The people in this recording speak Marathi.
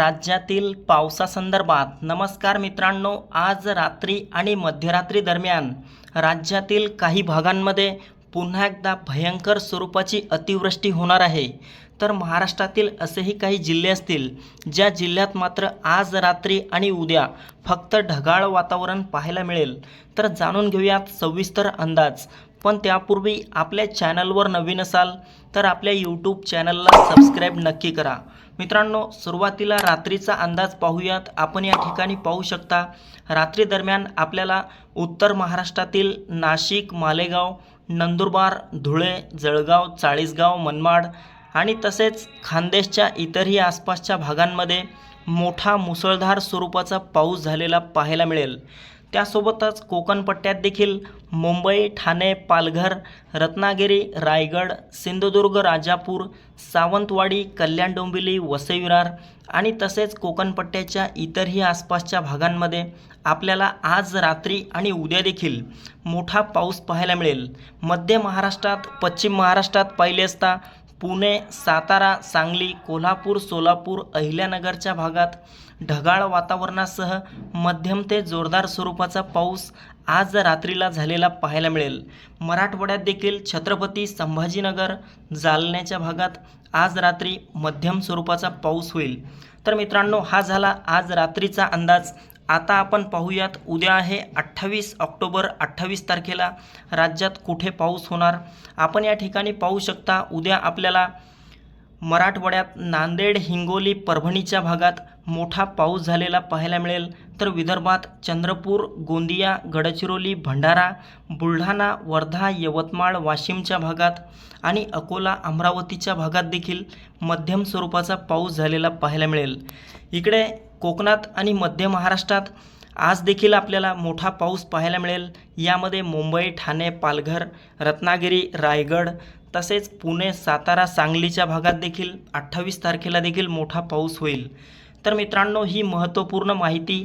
राज्यातील पावसासंदर्भात नमस्कार मित्रांनो आज रात्री आणि मध्यरात्री दरम्यान राज्यातील काही भागांमध्ये पुन्हा एकदा भयंकर स्वरूपाची अतिवृष्टी होणार आहे. तर महाराष्ट्रातील असेही काही जिल्हे असतील ज्या जिल्ह्यात मात्र आज रात्री आणि उद्या फक्त ढगाळ वातावरण पाहायला मिळेल. तर जाणून घेऊयात सविस्तर अंदाज. पण त्यापूर्वी आपल्या चॅनलवर नवीन असाल तर आपल्या यूट्यूब चॅनलला सबस्क्राईब नक्की करा. मित्रांनो सुरुवातीला रात्रीचा अंदाज पाहूयात. आपण या ठिकाणी पाहू शकता रात्री दरम्यान आपल्याला उत्तर महाराष्ट्रातील नाशिक मालेगाव नंदुरबार धुळे जळगाव चाळीसगाव मनमाड आणि तसेच खानदेशच्या इतरही आसपासच्या भागांमध्ये मोठा मुसळधार स्वरूपाचा पाऊस झालेला पाहायला मिळेल. त्यासोबतच कोकण पट्ट्यात देखील मुंबई ठाणे पालघर रत्नागिरी रायगड सिंधुदुर्ग राजापूर सावंतवाडी कल्याण डोंबिवली वसई विरार आणि तसेच कोकणपट्ट्याच्या इतरही आसपासच्या भागांमध्ये आपल्याला आज रात्री आणि उद्या देखील मोठा पाऊस पाहायला मिळेल. मध्य महाराष्ट्रात पश्चिम महाराष्ट्रात पाहिले असता पुणे सातारा सांगली कोल्हापूर सोलापूर अहिल्यानगरच्या भागात ढगाळ वातावरणासह मध्यम ते जोरदार स्वरूपाचा पाऊस आज रात्रीला झालेला पाहायला मिळेल. मराठवाड्यात देखील छत्रपती संभाजीनगर जालन्याच्या भागात आज रात्री मध्यम स्वरूपाचा पाऊस होईल. तर मित्रांनो हा झाला आज रात्रीचा अंदाज. आता आपण पाहूयात उद्या आहे अठ्ठावीस ऑक्टोबर अठ्ठावीस तारखेला राज्यात कुठे पाऊस होणार? आपण या ठिकाणी पाहू शकता उद्या आपल्याला मराठवाड्यात नांदेड हिंगोली परभणीच्या भागात मोठा पाऊस झालेला पाहायला मिळेल. तर विदर्भात चंद्रपूर गोंदिया गडचिरोली भंडारा बुलढाणा वर्धा यवतमाळ वाशिमच्या भागात आणि अकोला अमरावतीच्या भागात देखील मध्यम स्वरूपाचा पाऊस झालेला पाहायला मिळेल. इकडे कोकणात आणि मध्य महाराष्ट्रात आज देखील आपल्याला मोठा पाऊस पाहायला मिळेल. यामध्ये मुंबई ठाणे पालघर रत्नागिरी रायगड तसेच पुणे सातारा सांगलीच्या भागात देखील अठ्ठावीस तारखेला देखील मोठा पाऊस होईल. तर मित्रांनो ही महत्त्वपूर्ण माहिती